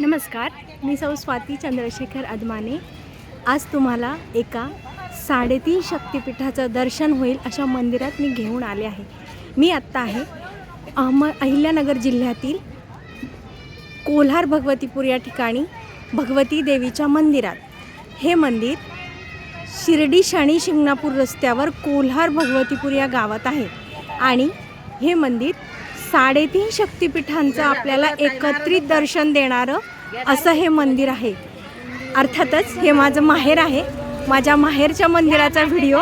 नमस्कार मी सौ स्वाती चंद्रशेखर अदमाने. आज तुम्हाला एका साडेतीन शक्तिपीठाचं दर्शन होईल अशा मंदिरात मी घेऊन आले आहे. मी आत्ता आहे अहम अहिल्यानगर जिल्ह्यातील कोल्हार भगवतीपूर या ठिकाणी भगवती देवीच्या मंदिरात. हे मंदिर शिर्डी शनी शिंगणापूर रस्त्यावर कोल्हार भगवतीपूर या गावात आहे आणि हे मंदिर साडेतीन शक्तिपीठांचं आपल्याला एकत्रित दर्शन देणारं असं हे मंदिर आहे. अर्थातच हे माझं माहेर आहे. माझ्या माहेरच्या मंदिराचा व्हिडिओ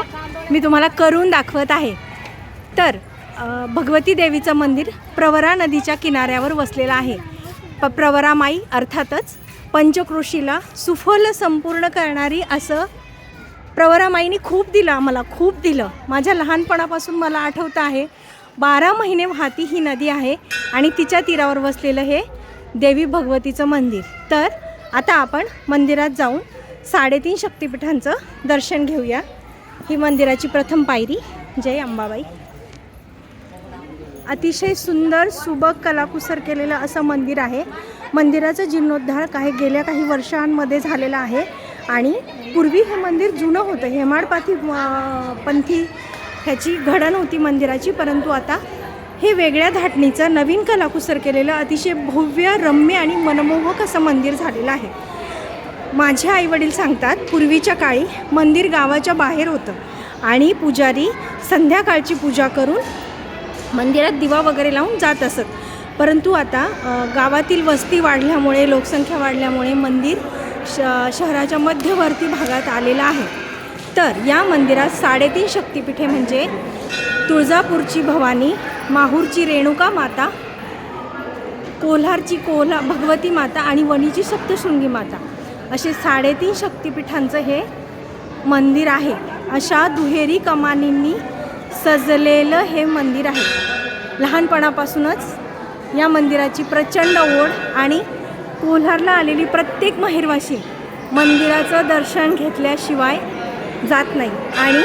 मी तुम्हाला करून दाखवत आहे. तर भगवती देवीचं मंदिर प्रवरा नदीच्या किनाऱ्यावर वसलेलं आहे. प प्रवरामाई अर्थातच पंचक्रोशीला सुफल संपूर्ण करणारी असं प्रवरामाईने खूप दिलं आम्हाला खूप दिलं. माझ्या लहानपणापासून मला आठवतं आहे. बारा महिने वाहती ही नदी आहे आणि तिच्या तीरावर वसलेलं हे देवी भगवतीचं मंदिर. तर आता आपण मंदिरात जाऊन साडेतीन शक्तिपीठांचं दर्शन घेऊया. ही मंदिराची प्रथम पायरी जय अंबाबाई. अतिशय सुंदर सुबक कलाकुसर केलेलं असं मंदिर आहे. मंदिराचं जीर्णोद्धार काही गेल्या काही वर्षांमध्ये झालेला आहे. आणि पूर्वी हे मंदिर जुनं होतं. हेमाडपाथी पंथी ह्याची घडण होती मंदिराची परंतु आता हे वेगळ्या धाटणीचं नवीन कलाकुसर केलेलं अतिशय भव्य रम्य आणि मनमोहक असं मंदिर झालेलं आहे. माझे आईवडील सांगतात पूर्वीच्या काळी मंदिर गावाच्या बाहेर होतं आणि पुजारी संध्याकाळची पूजा करून मंदिरात दिवा वगैरे लावून जात असत. परंतु आता गावातील वस्ती वाढल्यामुळे लोकसंख्या वाढल्यामुळे मंदिर श शहराच्या मध्यवर्ती भागात आलेलं आहे. तर या मंदिरात साडेतीन शक्तिपीठे म्हणजे तुळजापूरची भवानी माहूरची रेणुका माता कोल्हारची कोल्हा भगवती माता आणि वणीची सप्तशृंगी माता. असे साडेतीन शक्तिपीठांचं हे मंदिर आहे. अशा दुहेरी कमानींनी सजलेलं हे मंदिर आहे. लहानपणापासूनच या मंदिराची प्रचंड ओढ आणि कोल्हारला आलेली प्रत्येक माहेरवाशी मंदिराचं दर्शन घेतल्याशिवाय जात नाही. आणि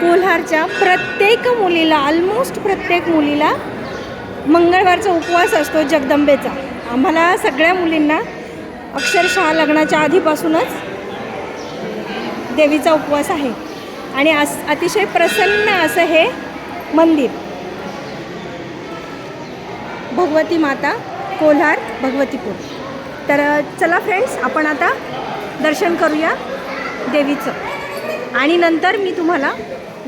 कोल्हारच्या प्रत्येक मुलीला ऑलमोस्ट प्रत्येक मुलीला मंगळवारचा उपवास असतो जगदंबेचा. आम्हाला सगळ्या मुलींना अक्षरशः लग्नाच्या आधीपासूनच देवीचा उपवास आहे. आणि अस अतिशय प्रसन्न असं हे मंदिर. भगवती माता कोल्हार भगवतीपूर तर चला फ्रेंड्स आपण आता दर्शन करूया देवीचं. आणि नंतर मी तुम्हाला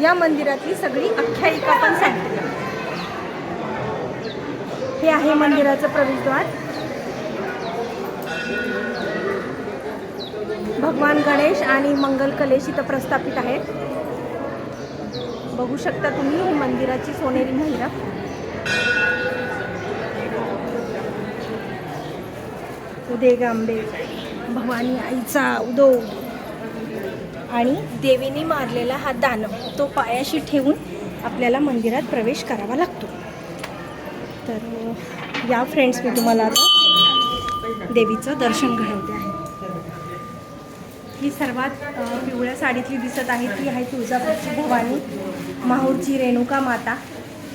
या मंदिरातली सगळी आख्यायिका पण सांगते. हे आहे मंदिराचं प्रवेशद्वार. भगवान गणेश आणि मंगल कलेश इथं प्रस्थापित आहेत. बघू शकता तुम्ही ही मंदिराची सोनेरी महिला. उदय गांबे भवानी आईचा उदो आणि देवीने मारलेला हा दानव तो पायाशी ठेवून आपल्याला मंदिरात प्रवेश करावा लागतो. तर या फ्रेंड्स मी तुम्हाला आता देवीचं दर्शन घडवते आहे. ही सर्वात पिवळ्या साडीतली दिसत आहे ती आहे तुळजापूरची भवानी माहूरची रेणुका माता.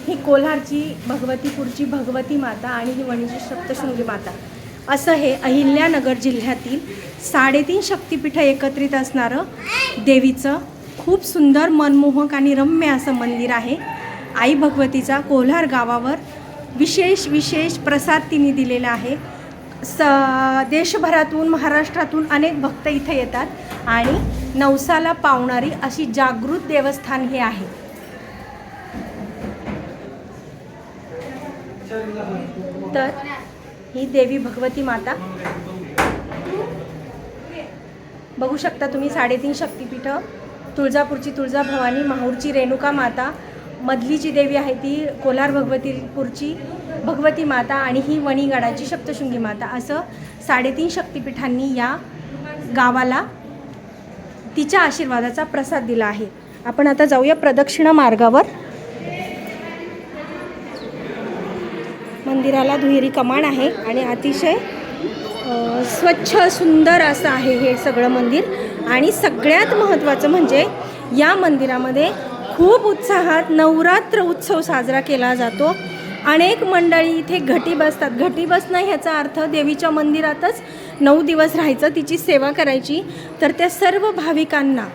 ही कोल्हारची भगवतीपूरची भगवती माता आणि ही वणीची सप्तशृंगी माता. असं हे अहिल्यानगर जिल्ह्यातील साडेतीन शक्तिपीठं एकत्रित असणारं देवीचं खूप सुंदर मनमोहक आणि रम्य असं मंदिर आहे. आई भगवतीचा कोल्हार गावावर विशेष विशेष प्रसाद तिने दिलेला आहे. स देशभरातून महाराष्ट्रातून अनेक भक्त इथे येतात आणि नवसाला पावणारी अशी जागृत देवस्थान हे आहे. तर ही देवी भगवती माता. बघू शकता तुम्ही साडेतीन शक्तीपीठं तुळजापूरची तुळजा भवानी माहूरची रेणुका माता मधली जी देवी आहे ती कोलार भगवतीपूरची भगवती माता आणि ही वणीगडाची सप्तशृंगी माता. असं साडेतीन शक्तीपीठांनी या गावाला तिच्या आशीर्वादाचा प्रसाद दिला आहे. आपण आता जाऊया प्रदक्षिणा मार्गावर. मंदिराला दुहेरी कमान आहे आणि अतिशय स्वच्छ सुंदर असं आहे हे सगळं मंदिर. आणि सगळ्यात महत्त्वाचं म्हणजे या मंदिरामध्ये खूप उत्साहात नवरात्र उत्सव साजरा केला जातो. अनेक मंडळी इथे घटी बसतात. घटी बसणं ह्याचा अर्थ देवीच्या मंदिरातच नऊ दिवस राहायचं तिची सेवा करायची. तर त्या सर्व भाविकांना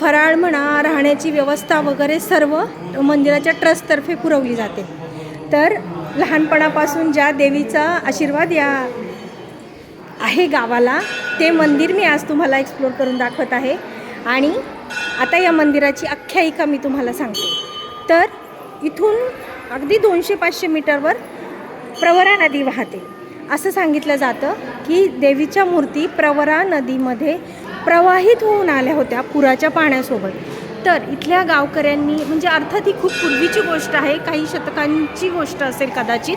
फराळ म्हणा राहण्याची व्यवस्था वगैरे सर्व मंदिराच्या ट्रस्टतर्फे पुरवली जाते. तर लहानपणापासून ज्या देवीचा आशीर्वाद या आहे गावाला ते मंदिर मी आज तुम्हाला एक्सप्लोर करून दाखवत आहे. आणि आता या मंदिराची आख्यायिका मी तुम्हाला सांगते. तर इथून अगदी दोनशे पाचशे मीटरवर प्रवरा नदी वाहते. असं सांगितलं जातं की देवीच्या मूर्ती प्रवरा नदीमध्ये प्रवाहित होऊन आल्या होत्या पुराच्या पाण्यासोबत. तर इथल्या गावकऱ्यांनी म्हणजे अर्थात ही खूप पूर्वीची गोष्ट आहे काही शतकांची गोष्ट असेल कदाचित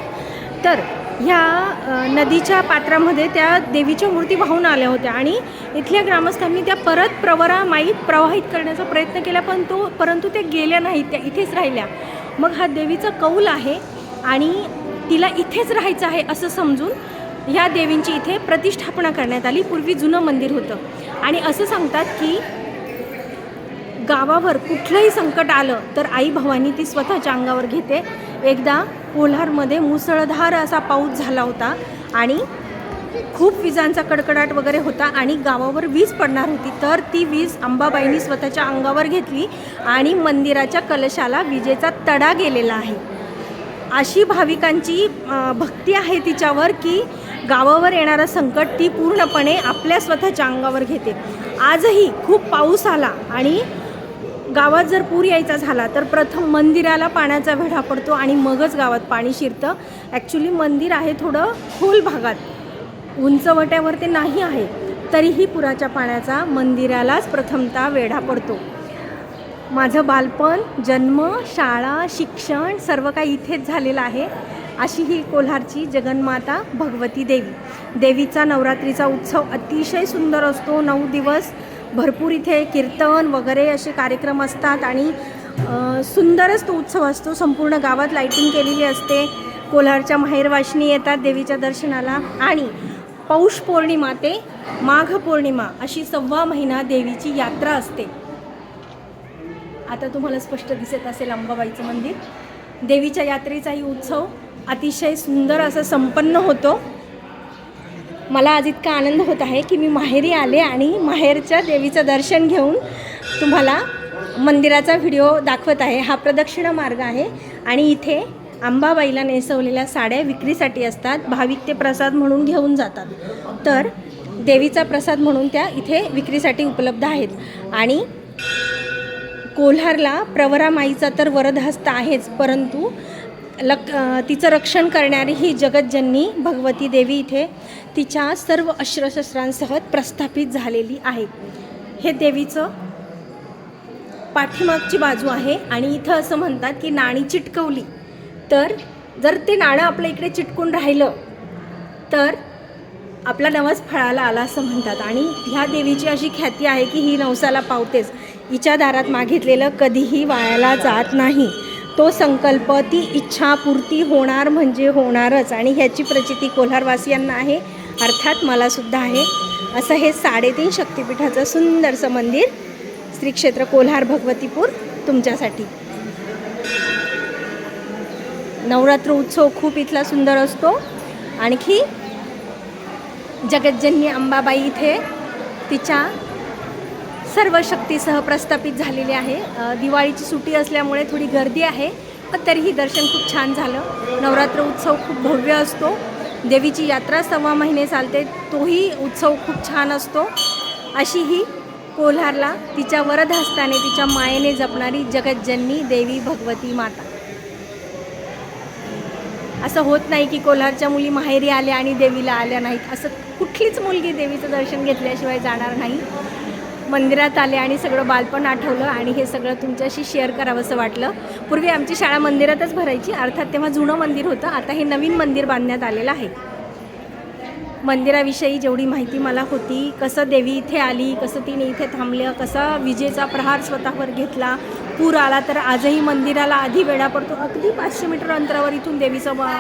तर ह्या नदीच्या पात्रामध्ये त्या देवीच्या मूर्ती वाहून आल्या होत्या आणि इथल्या ग्रामस्थांनी त्या परत प्रवरा माईत प्रवाहित करण्याचा प्रयत्न केला पण तो परंतु त्या गेल्या नाहीत त्या इथेच राहिल्या. मग हा देवीचा कौल आहे आणि तिला इथेच राहायचं आहे असं समजून ह्या देवींची इथे प्रतिष्ठापना करण्यात आली. पूर्वी जुनं मंदिर होतं. आणि असं सांगतात की गावावर कुठलंही संकट आलं तर आई भवानी ती स्वतःच्या अंगावर घेते. एकदा कोल्हारमध्ये मुसळधार असा पाऊस झाला होता आणि खूप विजांचा कडकडाट वगैरे होता आणि गावावर वीज पडणार होती. तर ती वीज अंबाबाईंनी स्वतःच्या अंगावर घेतली आणि मंदिराच्या कलशाला विजेचा तडा गेलेला आहे. अशी भाविकांची भक्ती आहे तिच्यावर की गावावर येणारं संकट ती पूर्णपणे आपल्या स्वतःच्या अंगावर घेते. आजही खूप पाऊस आला आणि गावात जर पूर यायचा झाला तर प्रथम मंदिराला पाण्याचा वेढा पडतो आणि मगच गावात पाणी शिरतं. ॲक्च्युली मंदिर आहे थोडं खोल भागात. उंचवट्यावर ते नाही आहे. तरीही पुराच्या पाण्याचा मंदिरालाच प्रथमतः वेढा पडतो. माझं बालपण जन्म शाळा शिक्षण सर्व काही इथेच झालेलं आहे. अशी ही कोल्हारची जगन्माता भगवती देवी. देवीचा नवरात्रीचा उत्सव अतिशय सुंदर असतो. नऊ दिवस भरपूर इथे कीर्तन वगैरे असे कार्यक्रम असतात आणि सुंदरच तो उत्सव असतो. संपूर्ण गावात लाईटिंग केलेली असते. कोल्हारच्या माहेरवाशिनी येतात देवीच्या दर्शनाला. आणि पौष पौर्णिमा ते माघ पौर्णिमा अशी सव्वा महिना देवीची यात्रा असते. आता तुम्हाला स्पष्ट दिसत असेल अंबाबाईचं मंदिर. देवीच्या यात्रेचाही उत्सव अतिशय सुंदर असा संपन्न होतो. मला आज इतका आनंद होत आहे की मी माहेरी आले आणि माहेरच्या देवीचं दर्शन घेऊन तुम्हाला मंदिराचा व्हिडिओ दाखवत आहे. हा प्रदक्षिणा मार्ग आहे आणि इथे अंबाबाईला नेसवलेल्या साड्या विक्रीसाठी असतात. भाविक ते प्रसाद म्हणून घेऊन जातात. तर देवीचा प्रसाद म्हणून त्या इथे विक्रीसाठी उपलब्ध आहेत. आणि कोल्हारला प्रवरामाईचा तर वरदहस्त आहेच परंतु लक तिचं रक्षण करणारी ही जगतजननी भगवती देवी इथे तिच्या सर्व अस्त्रशस्त्रांसह प्रस्थापित झालेली आहे. हे देवीचं पाठीमागची बाजू आहे आणि इथं असं म्हणतात की नाणी चिटकवली. तर जर ते नाणं आपल्या इकडे चिटकून राहिलं तर आपला नवस फळाला आला असं म्हणतात. आणि ह्या देवीची अशी ख्याती आहे की ही नवसाला पावतेच. हिच्या दारात मागितलेलं कधीही वायाला जात नाही. तो संकल्प ती इच्छापूर्ती होणार म्हणजे होणारच. आणि ह्याची प्रचिती कोल्हारवासियांना आहे अर्थात मलासुद्धा आहे. असं हे साडेतीन शक्तिपीठाचं सुंदरसं मंदिर श्री क्षेत्र कोल्हार भगवतीपूर तुमच्यासाठी. नवरात्र उत्सव खूप इथला सुंदर असतो. आणखी जगज्जन्य अंबाबाई इथे तिच्या सर्व शक्तीसह प्रस्थापित झालेली आहे. दिवाळीची सुट्टी असल्यामुळे थोडी गर्दी आहे पण तरीही दर्शन खूप छान झालं. नवरात्र उत्सव खूप भव्य असतो. देवीची यात्रा सव्वा महिने चालते तोही उत्सव खूप छान असतो. अशी ही कोल्हारला तिच्या वरद हस्ताने तिच्या मायेने जपणारी जगज्जननी देवी भगवती माता. असं होत नाही की कोल्हारच्या मुली माहेरी आल्या आणि देवीला आल्या नाहीत. असं कुठलीच मुलगी देवीचं दर्शन घेतल्याशिवाय जाणार नाही. मंदिरात आले आणि सगळं बालपण आठवलं आणि हे सगळं तुमच्याशी शेअर करावंसं वाटलं. पूर्वी आमची शाळा मंदिरातच भरायची अर्थात तेव्हा जुनं मंदिर होतं. आता हे नवीन मंदिर बांधण्यात आलेलं आहे. मंदिराविषयी जेवढी माहिती मला होती कसं देवी इथे आली कसं तिने इथे थांबलं कसा विजेचा प्रहार स्वतःवर घेतला पूर आला तर आजही मंदिराला आधी वेळा पडतो. अगदी पाचशे मीटर अंतरावर इथून देवीचं वा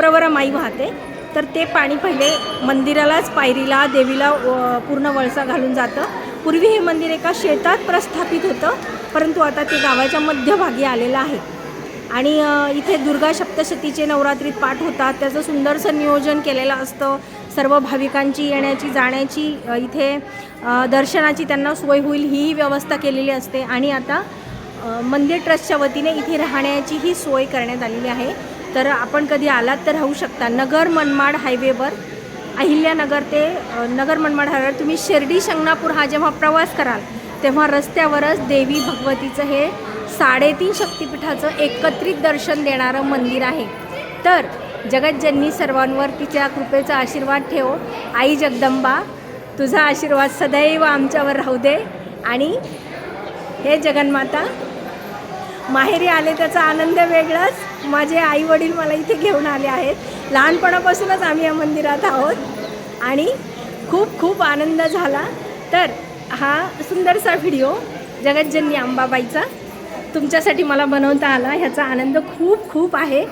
वाहते. तर ते पाणी पहिले मंदिरालाच पायरीला देवीला पूर्ण वळसा घालून जातं. पूर्वी हे मंदिर एका शेतात प्रस्थापित होतं परंतु आता ते गावाच्या मध्यभागी आलेलं आहे. आणि इथे दुर्गा सप्तशतीचे नवरात्रीत पाठ होतात. त्याचं सुंदरसं नियोजन केलेलं असतं. सर्व भाविकांची येण्याची जाण्याची इथे दर्शनाची त्यांना सोय होईल ही व्यवस्था केलेली असते. आणि आता मंदिर ट्रस्टच्या वतीने इथे राहण्याची ही सोय करण्यात आलेली आहे. तर आपण कधी आलात तर राहू शकता. नगर मनमाड हायवेवर अहिल्यानगर ते नगर मनमाड हरळ तुम्ही शिर्डी शंगणापूर हा जेव्हा प्रवास कराल तेव्हा रस्त्यावरच देवी भगवतीचं हे साडेतीन शक्तिपीठाचं एकत्रित दर्शन देणारं मंदिर आहे. तर जगतजननी सर्वांवर तिच्या कृपेचा आशीर्वाद ठेव. आई जगदंबा तुझा आशीर्वाद सदैव आमच्यावर राहू दे. आणि हे जगन्माता माहेरी आले त्याचा आनंद वेगळाच. माझे आई वडील मला इथे घेऊन आले आहेत. लहानपणापासूनच आम्ही या मंदिरात आहोत. आणि खूप खूप आनंद झाला. तर हा सुंदरसा व्हिडिओ जगतजननी अंबाबाईचा तुमच्यासाठी मला बनवता आला. ह्याचा आनंद खूप खूप आहे.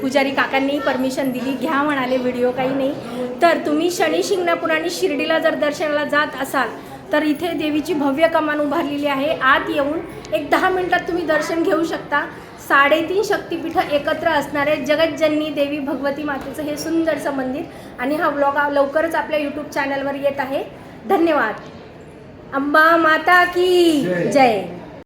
पुजारी काकांनी परमिशन दिली. घ्या म्हणाले व्हिडिओ काही नाही. तर तुम्ही शनी शिंगणापूर आणि शिर्डीला जर दर्शनाला जात असाल तर इथे देवीची भव्य कमान उभारलेली आहे. आत येऊन एक दहा मिनिटात तुम्ही दर्शन घेऊ शकता. साडेतीन शक्तिपीठं एकत्र असणारे जगतजननी देवी भगवती मातेचं हे सुंदरसं मंदिर आणि हा व्लॉग लवकरच आपल्या यूट्यूब चॅनलवर येत आहे. धन्यवाद. अंबा माता की जय.